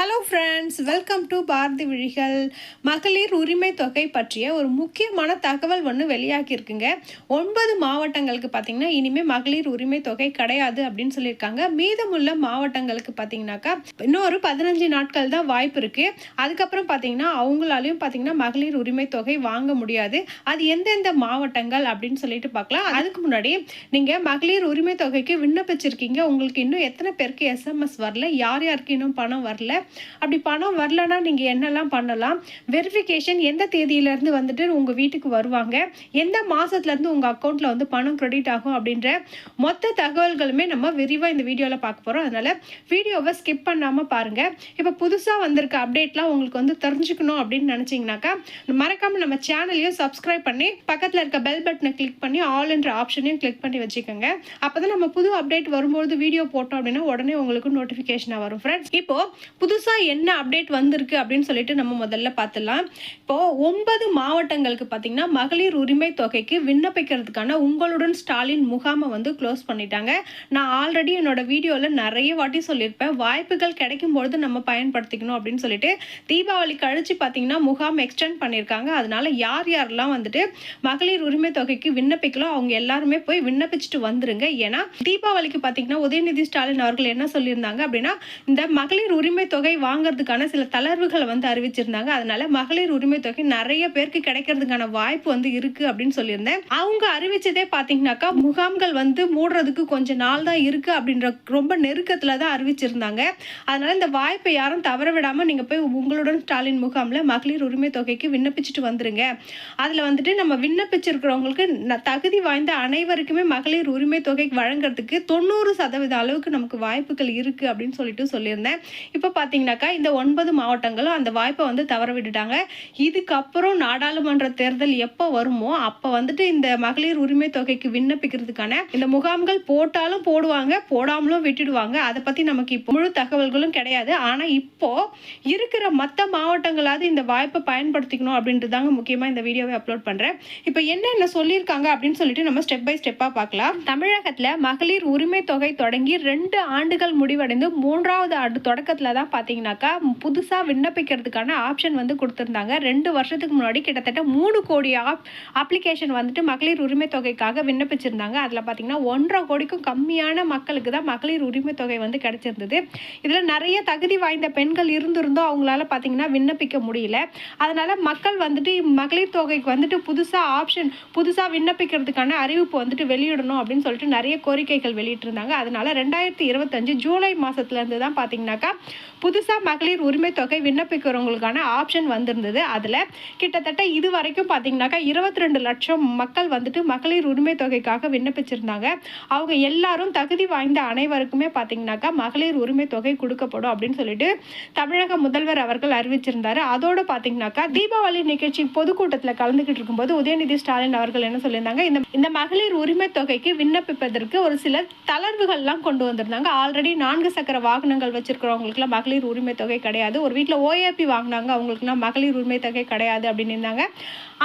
Hello friends welcome to Bharathi Vizhigal. மகளிர் உரிமை தொகை பற்றிய ஒரு முக்கியமான தகவல் ஒன்று வெளியாகியிருக்குங்க ஒன்பது மாவட்டங்களுக்கு பார்த்தீங்கன்னா இனிமேல் மகளிர் உரிமை தொகை கிடையாது அப்படின்னு சொல்லியிருக்காங்க. மீதமுள்ள மாவட்டங்களுக்கு பார்த்தீங்கன்னாக்கா இன்னொரு பதினஞ்சு நாட்கள் தான் வாய்ப்பு இருக்குது அதுக்கப்புறம் பார்த்தீங்கன்னா அவங்களாலையும் பார்த்தீங்கன்னா மகளிர் உரிமை தொகை வாங்க முடியாது. அது எந்தெந்த மாவட்டங்கள் அப்படின்னு சொல்லிட்டு பார்க்கலாம் அதுக்கு முன்னாடி நீங்கள் மகளிர் உரிமை தொகைக்கு விண்ணப்பிச்சிருக்கீங்க. உங்களுக்கு இன்னும் எத்தனை பேருக்கு எஸ்எம்எஸ் வரல? யார் யாருக்கு இன்னும் பணம் வரல? அப்படி பணம் வரலன்னா நீங்கள் என்னெல்லாம் பண்ணலாம்? வெரிஃபிகேஷன் எந்த தேதியிலேருந்து வந்துட்டு உங்கள் வீட்டுக்கு வருவாங்க? எந்த மாதத்துலேருந்து உங்கள் அக்கௌண்ட்டில் வந்து பணம் க்ரெடிட் ஆகும் அப்படின்ற மொத்த தகவல்களுமே நம்ம விரிவாக இந்த வீடியோவில் பார்க்க போகிறோம் அதனால் வீடியோவை ஸ்கிப் பண்ணாமல் பாருங்கள் இப்போ புதுசாக வந்திருக்க அப்டேட்லாம் உங்களுக்கு வந்து தெரிஞ்சுக்கணும் அப்படின்னு நினச்சிங்கனாக்கா மறக்காமல் நம்ம சேனலையும் சப்ஸ்கிரைப் பண்ணி பக்கத்தில் இருக்க பெல் பட்டனை கிளிக் பண்ணி ஆல் என்ற ஆப்ஷனையும் கிளிக் பண்ணி வச்சுக்கோங்க. அப்போ தான் நம்ம புது அப்டேட் வரும்போது வீடியோ போட்டோம் அப்படின்னா உடனே உங்களுக்கு நோட்டிஃபிகேஷனாக வரும். ஃப்ரெண்ட்ஸ் இப்போது புதுசாக புதுசாக என்ன அப்டேட் வந்திருக்கு அப்படின்னு சொல்லிட்டு நம்ம முதல்ல பார்த்துடலாம் இப்போது ஒன்பது மாவட்டங்களுக்கு பார்த்தீங்கன்னா மகளிர் உரிமை தொகைக்கு விண்ணப்பிக்கிறதுக்கான உங்களுடன் ஸ்டாலின் முகாமை வந்து க்ளோஸ் பண்ணிட்டாங்க. நான் ஆல்ரெடி என்னோட வீடியோவில் நிறைய வாட்டி சொல்லியிருப்பேன். வாய்ப்புகள் கிடைக்கும் பொழுது நம்ம பயன்படுத்திக்கணும் அப்படின்னு சொல்லிட்டு தீபாவளி கழித்து பார்த்தீங்கன்னா முகாம் எக்ஸ்டெண்ட் பண்ணியிருக்காங்க அதனால யார் யாரெல்லாம் வந்துட்டு மகளிர் உரிமை தொகைக்கு விண்ணப்பிக்கலாம் அவங்க எல்லாருமே போய் விண்ணப்பிச்சுட்டு வந்துருங்க. ஏன்னா தீபாவளிக்கு பார்த்தீங்கன்னா உதயநிதி ஸ்டாலின் அவர்கள் என்ன சொல்லியிருந்தாங்க அப்படின்னா இந்த மகளிர் உரிமை தொகை வாங்குறதுக்கான சில தளர்வுகளை வந்து அறிவிச்சிருந்தாங்க. அதனால மகளிர் உரிமை தொகை நிறைய பேருக்கு கிடைக்கிறதுக்கான வாய்ப்பு வந்து இருக்கு அப்படின்னு சொல்லியிருந்தேன். அவங்க அறிவிச்சதே பாத்தீங்கன்னாக்கா முகாம்கள் வந்து மூடுறதுக்கு கொஞ்ச நாள் தான் இருக்கு அப்படின்ற ரொம்ப நெருக்கத்துல தான் அறிவிச்சிருந்தாங்க. அதனால இந்த வாய்ப்பை யாரும் தவற விடாம நீங்க போய் உங்களுடன் ஸ்டாலின் முகாம்ல மகளிர் உரிமை தொகைக்கு விண்ணப்பிச்சுட்டு வந்துருங்க. அதுல வந்துட்டு நம்ம விண்ணப்பிச்சிருக்கிறவங்களுக்கு தகுதி வாய்ந்த அனைவருக்குமே மகளிர் உரிமை தொகை வழங்குறதுக்கு தொண்ணூறு சதவீத அளவுக்கு நமக்கு வாய்ப்புகள் இருக்கு அப்படின்னு சொல்லிட்டு சொல்லியிருந்தேன். இப்போ பார்த்தீங்கன்னா பார்த்தீங்கன்னாக்கா இந்த ஒன்பது மாவட்டங்களும் அந்த வாய்ப்பை வந்து தவற விட்டுட்டாங்க. இதுக்கப்புறம் நாடாளுமன்ற தேர்தல் எப்போ வருமோ அப்போ வந்துட்டு இந்த மகளிர் உரிமை தொகைக்கு விண்ணப்பிக்கிறதுக்கான இந்த முகாம்கள் போட்டாலும் போடுவாங்க போடாமலும் விட்டுடுவாங்க. அதை பற்றி நமக்கு இப்போ முழு தகவல்களும் கிடையாது. ஆனால் இப்போ இருக்கிற மற்ற மாவட்டங்களாவது இந்த வாய்ப்பை பயன்படுத்திக்கணும் அப்படின்றதாங்க முக்கியமாக இந்த வீடியோவை அப்லோட் பண்ணுறேன் இப்போ என்னென்ன சொல்லியிருக்காங்க அப்படின்னு சொல்லிட்டு நம்ம ஸ்டெப் பை ஸ்டெப்பாக பார்க்கலாம். தமிழகத்தில் மகளிர் உரிமை தொகை தொடங்கி ரெண்டு ஆண்டுகள் முடிவடைந்து மூன்றாவது ஆண்டு தொடக்கத்தில் தான் பார்த்தீங்கன்னாக்கா புதுசாக விண்ணப்பிக்கிறதுக்கான ஆப்ஷன் வந்து கொடுத்துருந்தாங்க. ரெண்டு வருஷத்துக்கு முன்னாடி கிட்டத்தட்ட மூணு கோடி ஆப் அப்ளிகேஷன் வந்துட்டு மகளிர் உரிமை தொகைக்காக விண்ணப்பிச்சிருந்தாங்க. அதில் பார்த்தீங்கன்னா ஒன்றரை கோடிக்கும் கம்மியான மக்களுக்கு தான் மகளிர் உரிமை தொகை வந்து கிடச்சிருந்தது. இதில் நிறைய தகுதி வாய்ந்த பெண்கள் இருந்திருந்தோம் அவங்களால பார்த்தீங்கன்னா விண்ணப்பிக்க முடியல. அதனால் மக்கள் வந்துட்டு மகளிர் தொகைக்கு வந்துட்டு புதுசாக ஆப்ஷன் புதுசாக விண்ணப்பிக்கிறதுக்கான அறிவிப்பு வந்துட்டு வெளியிடணும் அப்படின்னு சொல்லிட்டு நிறைய கோரிக்கைகள் வெளியிட்டிருந்தாங்க. அதனால ரெண்டாயிரத்தி இருபத்தஞ்சு ஜூலை மாதத்துலேருந்து தான் பார்த்தீங்கன்னாக்கா புதுசாக மகளிர் உரிமை தொகை விண்ணப்பிக்கிறவங்களுக்கான ஆப்ஷன் வந்திருந்தது. அதில் கிட்டத்தட்ட இது வரைக்கும் பார்த்தீங்கன்னாக்கா இருபத்தி ரெண்டு லட்சம் மக்கள் வந்துட்டு மகளிர் உரிமை தொகைக்காக விண்ணப்பிச்சிருந்தாங்க. அவங்க எல்லாரும் தகுதி வாய்ந்த அனைவருக்குமே பார்த்தீங்கன்னாக்கா மகளிர் உரிமை தொகை கொடுக்கப்படும் அப்படின்னு சொல்லிட்டு தமிழக முதல்வர் அவர்கள் அறிவிச்சிருந்தாரு. அதோடு பார்த்தீங்கன்னாக்கா தீபாவளி நிகழ்ச்சி பொதுக்கூட்டத்தில் கலந்துக்கிட்டு இருக்கும்போது உதயநிதி ஸ்டாலின் அவர்கள் என்ன சொல்லியிருந்தாங்க இந்த இந்த மகளிர் உரிமை தொகைக்கு விண்ணப்பிப்பதற்கு ஒரு சில தளர்வுகள்லாம் கொண்டு வந்திருந்தாங்க. ஆல்ரெடி நான்கு சக்கர வாகனங்கள் வச்சிருக்கிறவங்களுக்குலாம் மகளிர் உரிமை தொகை கிடையாது. ஒரு வீட்டில் ஓஏபி வாங்கினாங்க. அவங்களுக்குனா மகளிர் உரிமை தொகை கிடையாது அப்படின்னு இருந்தாங்க.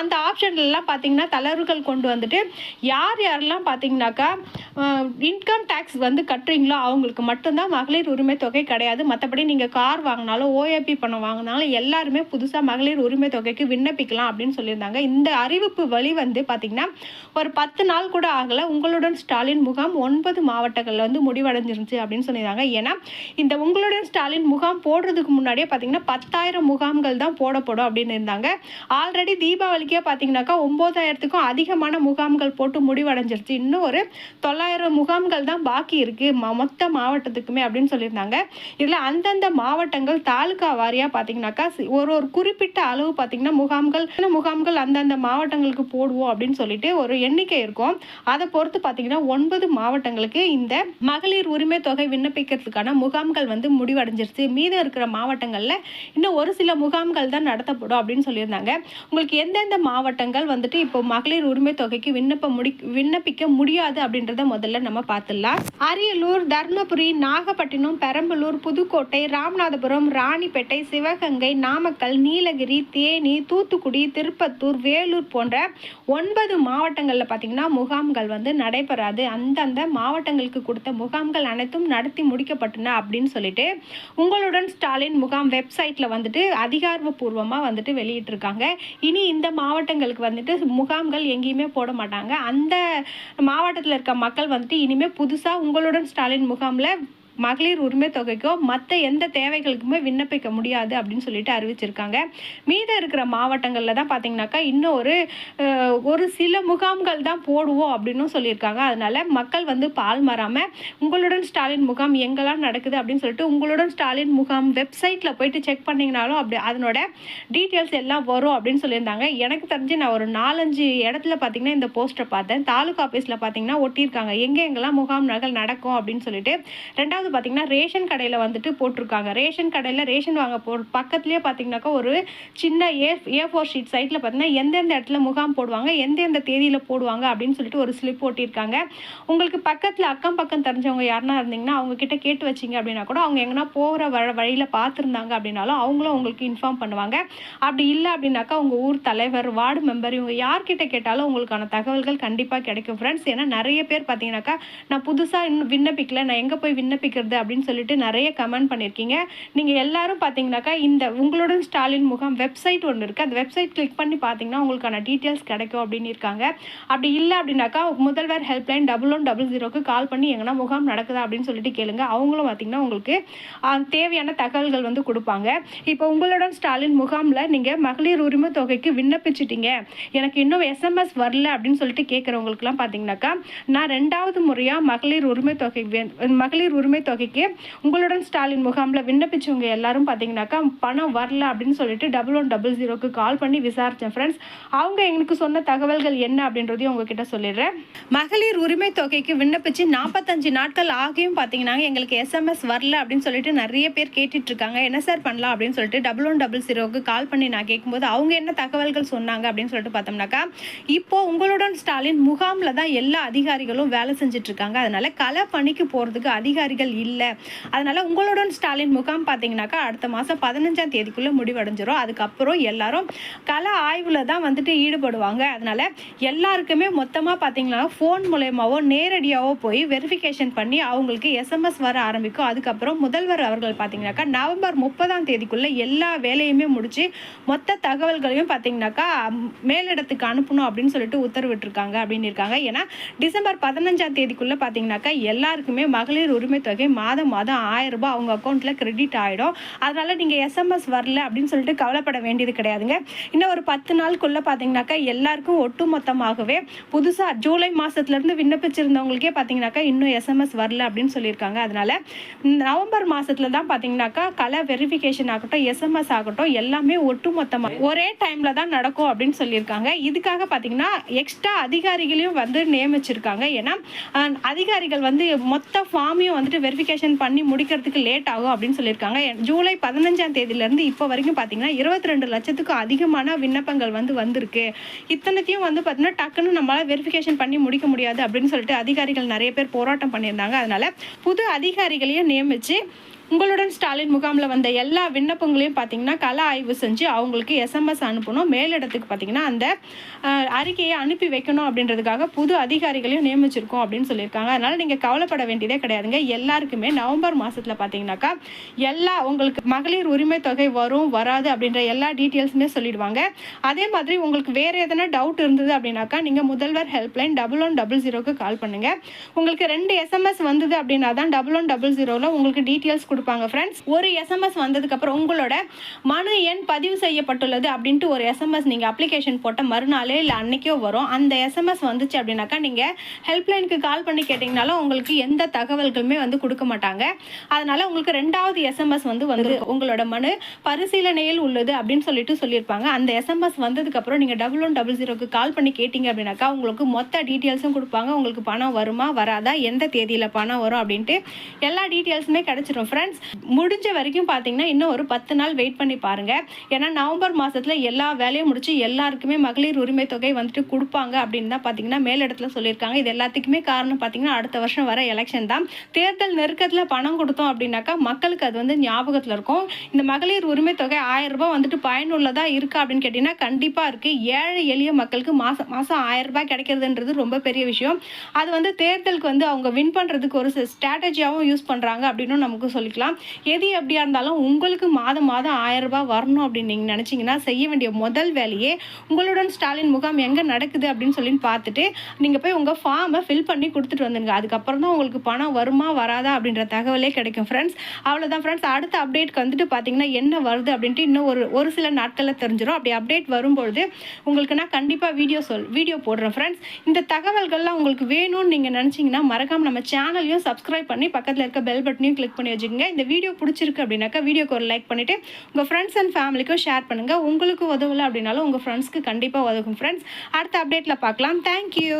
அந்த ஆப்ஷன்லாம் பார்த்தீங்கன்னா தளர்வுகள் கொண்டு வந்துட்டு யார் யாரெல்லாம் பார்த்தீங்கன்னாக்கா இன்கம் டேக்ஸ் வந்து கட்டுறீங்களோ அவங்களுக்கு மட்டும்தான் மகளிர் உரிமை தொகை கிடையாது. மற்றபடி நீங்கள் கார் வாங்கினாலும் ஓஏபி பணம் வாங்கினாலும் எல்லாருமே புதுசாக மகளிர் உரிமை தொகைக்கு விண்ணப்பிக்கலாம் அப்படின்னு சொல்லியிருந்தாங்க. இந்த அறிவிப்பு வழி வந்து பார்த்தீங்கன்னா ஒரு பத்து நாள் கூட ஆகலை. உங்களுடன் ஸ்டாலின் முகாம் ஒன்பது மாவட்டங்களில் வந்து முடிவடைஞ்சிருந்துச்சு அப்படின்னு சொல்லியிருந்தாங்க. ஏன்னா இந்த உங்களுடன் ஸ்டாலின் முகாம் போடுறதுக்கு முன்னாடியே பார்த்தீங்கன்னா பத்தாயிரம் முகாம்கள் தான் போடப்படும் அப்படின்னு இருந்தாங்க. ஆல்ரெடி தீபாவளி தீபாவளிக்கே பார்த்தீங்கன்னாக்கா ஒம்போதாயிரத்துக்கும் அதிகமான முகாம்கள் போட்டு முடிவடைஞ்சிருச்சு. இன்னும் ஒரு தொள்ளாயிரம் முகாம்கள் தான் பாக்கி இருக்குது ம- மொத்த மாவட்டத்துக்குமே அப்படின்னு சொல்லியிருந்தாங்க. இதில் அந்தந்த மாவட்டங்கள் தாலுகா வாரியாக பார்த்தீங்கன்னாக்கா ஒரு ஒரு குறிப்பிட்ட அளவு பார்த்தீங்கன்னா முகாம்கள் இந்த முகாம்கள் அந்தந்த மாவட்டங்களுக்கு போடுவோம் அப்படின்னு சொல்லிட்டு ஒரு எண்ணிக்கை இருக்கும். அதை பொறுத்து பார்த்தீங்கன்னா ஒன்பது மாவட்டங்களுக்கு இந்த மகளிர் உரிமை தொகை விண்ணப்பிக்கிறதுக்கான முகாம்கள் வந்து முடிவடைஞ்சிருச்சு. மீதம் இருக்கிற மாவட்டங்களில் இன்னும் ஒரு சில முகாம்கள் தான் நடத்தப்படும் அப்படின்னு சொல்லியிருந்தாங்க. உங்களுக்கு எந்தெந்த மாவட்டங்கள் வந்துட்டு இப்போ மகளிர் உரிமை தொகைக்கு விண்ணப்ப முடி விண்ணப்பிக்க முடியாது அப்படின்றத முதல்ல நம்ம பார்த்துடலாம். அரியலூர் தர்மபுரி நாகப்பட்டினம் பெரம்பலூர் புதுக்கோட்டை ராமநாதபுரம் ராணிப்பேட்டை சிவகங்கை நாமக்கல் நீலகிரி தேனி தூத்துக்குடி திருப்பத்தூர் வேலூர் போன்ற ஒன்பது மாவட்டங்களில் பார்த்தீங்கன்னா முகாம்கள் வந்து நடைபெறாது. அந்தந்த மாவட்டங்களுக்கு கொடுத்த முகாம்கள் அனைத்தும் நடத்தி முடிக்கப்பட்டன அப்படின்னு சொல்லிட்டு உங்களுடன் ஸ்டாலின் முகாம் வெப்சைட்டில் வந்துட்டு அதிகாரப்பூர்வமாக வந்துட்டு வெளியிட்டிருக்காங்க. இனி இந்த மாவட்டங்களுக்கு வந்துட்டு முகாம்கள் எங்கேயுமே போட மாட்டாங்க. அந்த மாவட்டத்தில் இருக்க மக்கள் வந்துட்டு இனிமேல் புதுசாக உங்களுடன் ஸ்டாலின் முகாமில் மகளிர் உரிமை தொகைக்கோ மற்ற எந்த தேவைகளுக்குமே விண்ணப்பிக்க முடியாது அப்படின்னு சொல்லிட்டு அறிவிச்சிருக்காங்க. மீதம் இருக்கிற மாவட்டங்களில் தான் பார்த்தீங்கன்னாக்கா இன்னும் ஒரு ஒரு சில முகாம்கள் தான் போடுவோம் அப்படின்னு சொல்லியிருக்காங்க. அதனால மக்கள் வந்து பால் மாறாமல் உங்களுடன் ஸ்டாலின் முகாம் எங்கெல்லாம் நடக்குது அப்படின்னு சொல்லிட்டு உங்களுடன் ஸ்டாலின் முகாம் வெப்சைட்டில் போயிட்டு செக் பண்ணிங்கனாலும் அப்படி அதனோட டீட்டெயில்ஸ் எல்லாம் வரும் அப்படின்னு சொல்லியிருந்தாங்க. எனக்கு தெரிஞ்சு நான் ஒரு நாலஞ்சு இடத்துல பார்த்தீங்கன்னா இந்த போஸ்டரை பார்த்தேன். தாலுகா ஆஃபீஸில் பார்த்தீங்கன்னா ஒட்டியிருக்காங்க. எங்கே எங்கெல்லாம் முகாம் நகல் நடக்கும் அப்படின்னு சொல்லிட்டு ரெண்டாவது பார்த்தீங்கன்னா ரேஷன் கடையில் வந்துட்டு போட்டிருக்காங்க. ரேஷன் கடையில் ரேஷன் வாங்க போ பக்கத்துலேயே பார்த்தீங்கன்னாக்கா ஒரு சின்ன ஏ ஏ ஃபோர் ஷீட் சைட்டில் பார்த்தீங்கன்னா எந்தெந்த இடத்துல முகாம் போடுவாங்க எந்தெந்த தேதியில் போடுவாங்க அப்படின்னு சொல்லிட்டு ஒரு ஸ்லிப் ஓட்டியிருக்காங்க உங்களுக்கு பக்கத்தில் அக்கம் பக்கம் தெரிஞ்சவங்க யாருன்னா இருந்தீங்கன்னா அவங்கக்கிட்ட கேட்டு வச்சிங்க அப்படின்னா கூட அவங்க எங்கன்னா போகிற வர வழியில் பார்த்துருந்தாங்க அப்படின்னாலும் அவங்களும் உங்களுக்கு இன்ஃபார்ம் பண்ணுவாங்க. அப்படி இல்லை அப்படின்னாக்கா உங்கள் ஊர் தலைவர் வார்டு மெம்பர் இவங்க யார்கிட்ட கேட்டாலும் உங்களுக்கான தகவல்கள் கண்டிப்பாக கிடைக்கும் ஃப்ரெண்ட்ஸ் ஏன்னா நிறைய பேர் பார்த்தீங்கன்னாக்கா நான் புதுசாக இன்னும் விண்ணப்பிக்கல நான் எங்கே போய் விண்ணப்பிக்கிறது அப்படின்னு சொல்லிட்டு நிறைய கமெண்ட் பண்ணியிருக்கீங்க. நீங்கள் எல்லாரும் பார்த்தீங்கன்னாக்கா இந்த உங்களுடன் ஸ்டாலின் முகாம் வெப்சைட் ஒன்று இருக்குது அந்த வெப்சைட் கிளிக் பண்ணி பார்த்தீங்கன்னா உங்களுக்கான டீட்டெயில்ஸ் கிடைக்கும் அப்படின்னு இருக்காங்க. அப்படி இல்லை அப்படின்னாக்கா முதல்வர் ஹெல்ப்லைன் டபுள் ஒன் டபுள் ஜீரோக்கு கால் பண்ணி எங்கன்னா முகாம் நடக்குதா அப்படின்னு சொல்லிட்டு கேளுங்க. அவங்களும் பார்த்தீங்கன்னா உங்களுக்கு தேவையான தகவல்கள் வந்து கொடுப்பாங்க. இப்போ உங்களுடன் ஸ்டாலின் முகாமில் நீங்கள் மகளிர் உரிமை தொகைக்கு விண்ணப்பிச்சிட்டீங்க. எனக்கு இன்னும் எஸ்எம்எஸ் வரல அப்படின்னு சொல்லிட்டு கேட்குறவங்களுக்குலாம் பார்த்தீங்கன்னாக்கா நான் ரெண்டாவது முறையாக மகளிர் உரிமை தொகை மகளிர் உரிமை தொகைக்கு உங்களுடன் ஸ்டாலின் முகாமில் விண்ணப்பிச்சவங்க எல்லாரும் பார்த்தீங்கன்னாக்கா பணம் வரல அப்படின்னு சொல்லிட்டு டபுள் ஒன் டபுள் ஜீரோக்கு கால் பண்ணி விசாரித்தேன் ஃப்ரெண்ட்ஸ் அவங்க எங்களுக்கு சொன்ன தகவல்கள் என்ன அப்படின்றதையும் உங்ககிட்ட சொல்லிடுறேன். மகளிர் உரிமை தொகைக்கு விண்ணப்பிச்சு நாற்பத்தஞ்சு நாட்கள் ஆகியும் பார்த்தீங்கன்னா எங்களுக்கு எஸ்எம்எஸ் வரல அப்படின்னு சொல்லிட்டு நிறைய பேர் கேட்டுட்டு இருக்காங்க. என்ன சார் பண்ணலாம் அப்படின்னு சொல்லிட்டு டபுள் ஒன் டபுள் ஜீரோக்கு கால் பண்ணி நான் கேட்கும்போது அவங்க என்ன தகவல்கள் சொன்னாங்க அப்படின்னு சொல்லிட்டு பார்த்தோம்னாக்கா இப்போ உங்களுடன் ஸ்டாலின் முகாமில் தான் எல்லா அதிகாரிகளும் வேலை செஞ்சுட்டு இருக்காங்க. அதனால கள பணிக்கு போகிறதுக்கு அதிகாரிகள் இல்லை. அதனால் உங்களுடன் ஸ்டாலின் முகாம் பார்த்தீங்கன்னாக்கா அடுத்த மாதம் பதினஞ்சாம் தேதிக்குள்ளே முடிவடைஞ்சிரும். அதுக்கப்புறம் எல்லாரும் கல ஆய்வில் தான் வந்துட்டு ஈடுபடுவாங்க. அதனால் எல்லாருக்குமே மொத்தமாக பார்த்தீங்கன்னா ஃபோன் மூலயமாவோ நேரடியாகவோ போய் வெரிஃபிகேஷன் பண்ணி அவங்களுக்கு எஸ்எம்எஸ் வர ஆரம்பிக்கும். அதுக்கப்புறம் முதல்வர் அவர்கள் பார்த்தீங்கன்னாக்கா நவம்பர் முப்பதாம் தேதிக்குள்ளே எல்லா வேலையுமே முடித்து மொத்த தகவல்களையும் பார்த்தீங்கன்னாக்கா மேலிடத்துக்கு அனுப்பணும் அப்படின்னு சொல்லிட்டு உத்தரவிட்டிருக்காங்க அப்படின்னு இருக்காங்க. ஏன்னா டிசம்பர் பதினஞ்சாம் தேதிக்குள்ளே பார்த்தீங்கன்னாக்கா எல்லாருக்குமே மகளிர் உரிமை தொகை மாதம் மாதம் ஆயிரம் ரூபாய் அவங்க அக்கௌண்ட்டில் கிரெடிட் ஆகிடும் அதனால் நீங்கள் எஸ்எம்எஸ் வரல அப்படின்னு சொல்லிட்டு கவலைப்பட வேண்டியது கிடையாதுங்க. இன்னும் ஒரு பத்து நாளுக்குள்ளே பார்த்தீங்கன்னாக்கா எல்லாருக்கும் ஒட்டுமொத்தமாகவே புதுசாக ஜூலை மாதத்துலேருந்து விண்ணப்பிச்சிருந்தவங்களுக்கே பார்த்தீங்கன்னாக்கா இன்னும் எஸ்எம்எஸ் வரல அப்படின்னு சொல்லியிருக்காங்க. அதனால் நவம்பர் மாதத்துல தான் பார்த்தீங்கன்னாக்கா கலை வெரிஃபிகேஷன் ஆகட்டும் எஸ்எம்எஸ் ஆகட்டும் எல்லாமே ஒட்டுமொத்தமாக ஒரே டைமில் தான் நடக்கும் அப்படின்னு சொல்லியிருக்காங்க. இதுக்காக பார்த்தீங்கன்னா எக்ஸ்ட்ரா அதிகாரிகளையும் வந்து நியமிச்சிருக்காங்க. ஏன்னா அதிகாரிகள் வந்து மொத்த ஃபார்மையும் வந்துட்டு வெரிஃபிகேஷன் பண்ணி முடிக்கிறதுக்கு லேட் ஆகும் அப்படின்னு சொல்லியிருக்காங்க. ஜூலை பதினஞ்சாம் தேதியிலேருந்து இப்போ வரைக்கும் பார்த்தீங்கன்னா இருபத்தி ரெண்டு லட்சத்துக்கும் அதிகமான விண்ணப்பங்கள் வந்து வந்திருக்கு. இத்தனைத்தையும் வந்து பார்த்தீங்கன்னா டக்குன்னு நம்மளால் வெரிஃபிகேஷன் பண்ணி முடிக்க முடியாது அப்படின்னு சொல்லிட்டு அதிகாரிகள் நிறைய பேர் போராட்டம் பண்ணியிருந்தாங்க. அதனால் புது அதிகாரிகளையும் நியமித்து உங்களுடன் ஸ்டாலின் முகாமில் வந்த எல்லா விண்ணப்பங்களையும் பார்த்தீங்கன்னா கலை ஆய்வு செஞ்சு அவங்களுக்கு எஸ்எம்எஸ் அனுப்பணும். மேலிடத்துக்கு பார்த்தீங்கன்னா அந்த அறிக்கையை அனுப்பி வைக்கணும் அப்படின்றதுக்காக புது அதிகாரிகளையும் நியமிச்சிருக்கோம் அப்படின்னு சொல்லியிருக்காங்க. அதனால் நீங்கள் கவலைப்பட வேண்டியதே கிடையாதுங்க. எல்லாருக்குமே நவம்பர் மாதத்தில் பார்த்தீங்கன்னாக்கா எல்லா உங்களுக்கு மகளிர் உரிமை தொகை வரும் வராது அப்படின்ற எல்லா டீட்டெயில்ஸுமே சொல்லிடுவாங்க. அதே மாதிரி உங்களுக்கு வேறு எதனா டவுட் இருந்தது அப்படின்னாக்கா நீங்கள் முதல்வர் ஹெல்ப்லைன் டபுள் ஒன் டபுள் ஜீரோக்கு கால் பண்ணுங்கள் உங்களுக்கு ரெண்டு எஸ்எம்எஸ் வந்தது அப்படின்னா தான் டபுள் ஒன் டபுள் ஜீரோவில் உங்களுக்கு டீட்டெயில்ஸ் கொடுப்பாங்க ஃப்ரெண்ட்ஸ் ஒரு எஸ்எம்எஸ் வந்ததுக்கப்புறம் உங்களோட மனு எண் பதிவு செய்யப்பட்டுள்ளது அப்படின்ட்டு ஒரு எஸ்எம்எஸ் நீங்கள் அப்ளிகேஷன் போட்ட மறுநாளே இல்லை அன்னைக்கோ வரும். அந்த எஸ்எம்எஸ் வந்துச்சு அப்படின்னாக்கா நீங்கள் ஹெல்ப்லைனுக்கு கால் பண்ணி கேட்டிங்கனாலும் உங்களுக்கு எந்த தகவல்களுமே வந்து கொடுக்க மாட்டாங்க. அதனால உங்களுக்கு ரெண்டாவது எஸ்எம்எஸ் வந்து வந்து உங்களோட மனு பரிசீலனையில் உள்ளது அப்படின்னு சொல்லிட்டு சொல்லியிருப்பாங்க. அந்த எஸ்எம்எஸ் வந்ததுக்கப்புறம் நீங்கள் டபுள் ஒன் டபுள் ஜீரோக்கு கால் பண்ணி கேட்டிங்க அப்படின்னாக்கா உங்களுக்கு மொத்த டீட்டெயில்ஸும் கொடுப்பாங்க. உங்களுக்கு பணம் வருமா வராதா எந்த தேதியில் பணம் வரும் அப்படின்ட்டு எல்லா டீட்டெயில்ஸுமே கிடச்சிரும். ஃப்ரெண்ட்ஸ் முடிஞ்ச வரைக்கும் பார்த்தீங்கன்னா இன்னும் ஒரு பத்து நாள் வெயிட் பண்ணி பாருங்கள் ஏன்னா நவம்பர் மாதத்தில் எல்லா வேலையும் முடிச்சு எல்லாருக்குமே மகளிர் உரிமை தொகை வந்துட்டு கொடுப்பாங்க அப்படின்னு தான் பார்த்தீங்கன்னா மேலிடத்துல சொல்லியிருக்காங்க. இது எல்லாத்துக்குமே காரணம் பார்த்தீங்கன்னா அடுத்த வருஷம் வர எலெக்ஷன் தான். தேர்தல் நெருக்கத்தில் பணம் கொடுத்தோம் அப்படின்னாக்கா மக்களுக்கு அது வந்து ஞாபகத்தில் இருக்கும். இந்த மகளிர் உரிமை தொகை ஆயிரம் ரூபாய் வந்துட்டு பயனுள்ளதாக இருக்கா அப்படின்னு கேட்டிங்கன்னா கண்டிப்பாக இருக்குது ஏழை எளிய மக்களுக்கு மாதம் மாதம் ஆயிரம் ரூபாய் கிடைக்கிறதுன்றது ரொம்ப பெரிய விஷயம். அது வந்து தேர்தலுக்கு வந்து அவங்க வின் பண்ணுறதுக்கு ஒரு ஸ்ட்ராட்டஜியாகவும் யூஸ் பண்ணுறாங்க அப்படின்னு நமக்கு சொல்லி வாங்கிக்கலாம் எது எப்படியா இருந்தாலும் உங்களுக்கு மாதம் மாதம் ஆயிரம் ரூபாய் வரணும் அப்படின்னு நீங்கள் நினச்சிங்கன்னா செய்ய வேண்டிய முதல் வேலையே உங்களுடன் ஸ்டாலின் முகாம் எங்கே நடக்குது அப்படின்னு சொல்லி பார்த்துட்டு நீங்கள் போய் உங்கள் ஃபார்மை ஃபில் பண்ணி கொடுத்துட்டு வந்துடுங்க அதுக்கப்புறம் தான் உங்களுக்கு பணம் வருமா வராதா அப்படின்ற தகவலே கிடைக்கும் ஃப்ரெண்ட்ஸ் அவ்வளோதான் ஃப்ரெண்ட்ஸ் அடுத்த அப்டேட்க்கு வந்துட்டு பார்த்தீங்கன்னா என்ன வருது அப்படின்ட்டு இன்னும் ஒரு ஒரு சில நாட்களில் தெரிஞ்சிடும் அப்படி அப்டேட் வரும்பொழுது உங்களுக்கு நான் கண்டிப்பாக வீடியோ சொல் வீடியோ போடுறேன் ஃப்ரெண்ட்ஸ் இந்த தகவல்கள்லாம் உங்களுக்கு வேணும்னு நீங்கள் நினச்சிங்கன்னா மறக்காம நம்ம சேனலையும் சப்ஸ்கிரைப் பண்ணி பக்கத்தில் இருக்க பெல் பட்டனையும் கிளிக் பண்ணி வச்சுக்கோங்க. இந்த வீடியோ பிடிச்சிருக்கு அப்படின்னாக்கா வீடியோக்கு ஒரு லைக் பண்ணிவிட்டு உங்கள் ஃப்ரெண்ட்ஸ் அண்ட் ஃபேமிலிக்கும் ஷேர் பண்ணுங்கள் உங்களுக்கு உதவலை அப்படின்னாலும் உங்கள் ஃப்ரெண்ட்ஸ்க்கு கண்டிப்பாக உதவும் ஃப்ரெண்ட்ஸ் அடுத்த அப்டேட்டில் பார்க்கலாம். தேங்க்யூ